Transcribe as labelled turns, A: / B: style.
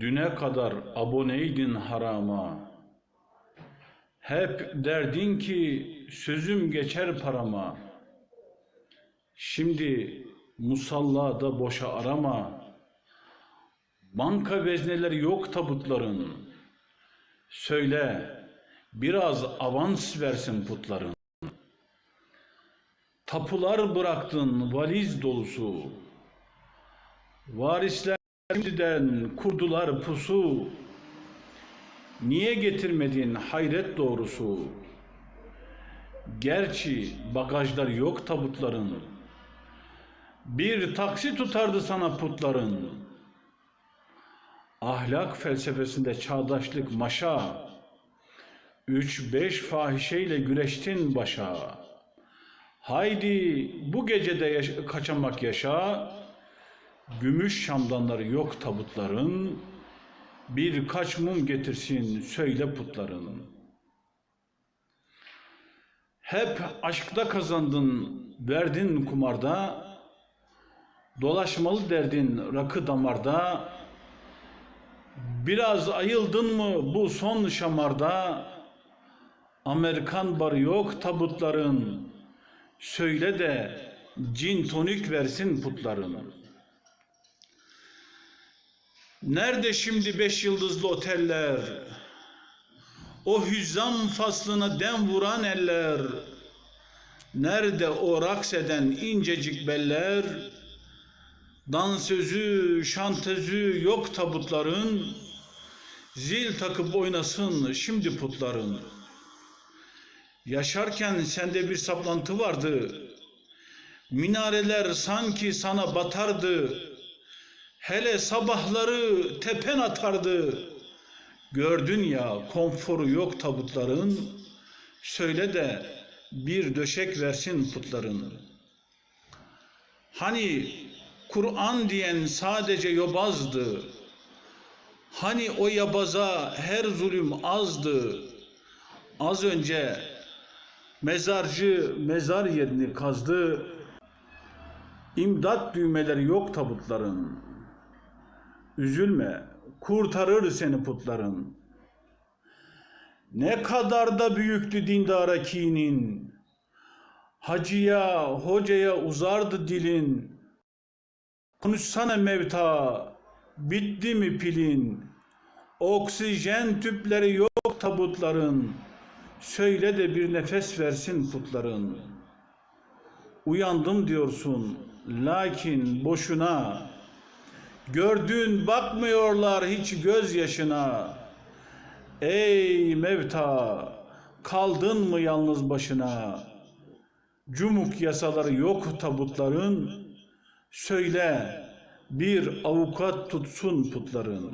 A: Düne kadar aboneydin harama. Hep derdin ki sözüm geçer parama. Şimdi musallada boşa arama. Banka vezneleri yok tabutların. Söyle biraz avans versin putların. Tapular bıraktın valiz dolusu. Varisler şimdiden kurdular pusu. Niye getirmedin hayret doğrusu? Gerçi bagajlar yok tabutların. Bir taksi tutardı sana putların. Ahlak felsefesinde çağdaşlık maşa. Üç beş fahişeyle güreştin başa. Haydi bu gecede yaş- kaçamak yaşa. Gümüş şamdanları yok tabutların. Birkaç mum getirsin söyle putların. Hep aşkta kazandın, verdin kumarda. Dolaşmalı derdin rakı damarda. Biraz ayıldın mı bu son şamarda? Amerikan barı yok tabutların. Söyle de cin tonik versin putların. Nerede şimdi beş yıldızlı oteller? O hüzzam faslına dem vuran eller? Nerede o raks eden incecik beller? Dansözü, şantözü yok tabutların. Zil takıp oynasın şimdi putların. Yaşarken sende bir saplantı vardı. Minareler sanki sana batardı. Hele sabahları tepen atardı. Gördün ya konforu yok tabutların. Söyle de bir döşek versin putların. Hani Kur'an diyen sadece yobazdı. Hani o yabaza her zulüm azdı. Az önce mezarcı mezar yerini kazdı. İmdat düğmeleri yok tabutların. Üzülme, kurtarır seni putların. Ne kadar da büyüktü dindara kinin. Hacıya, hocaya uzardı dilin. Konuşsana mevta, bitti mi pilin? Oksijen tüpleri yok tabutların. Söyle de bir nefes versin putların. Uyandım diyorsun, lakin boşuna. Gördün bakmıyorlar hiç gözyaşına. Ey mevta, kaldın mı yalnız başına? Cumuk yasaları yok tabutların. Söyle bir avukat tutsun putların.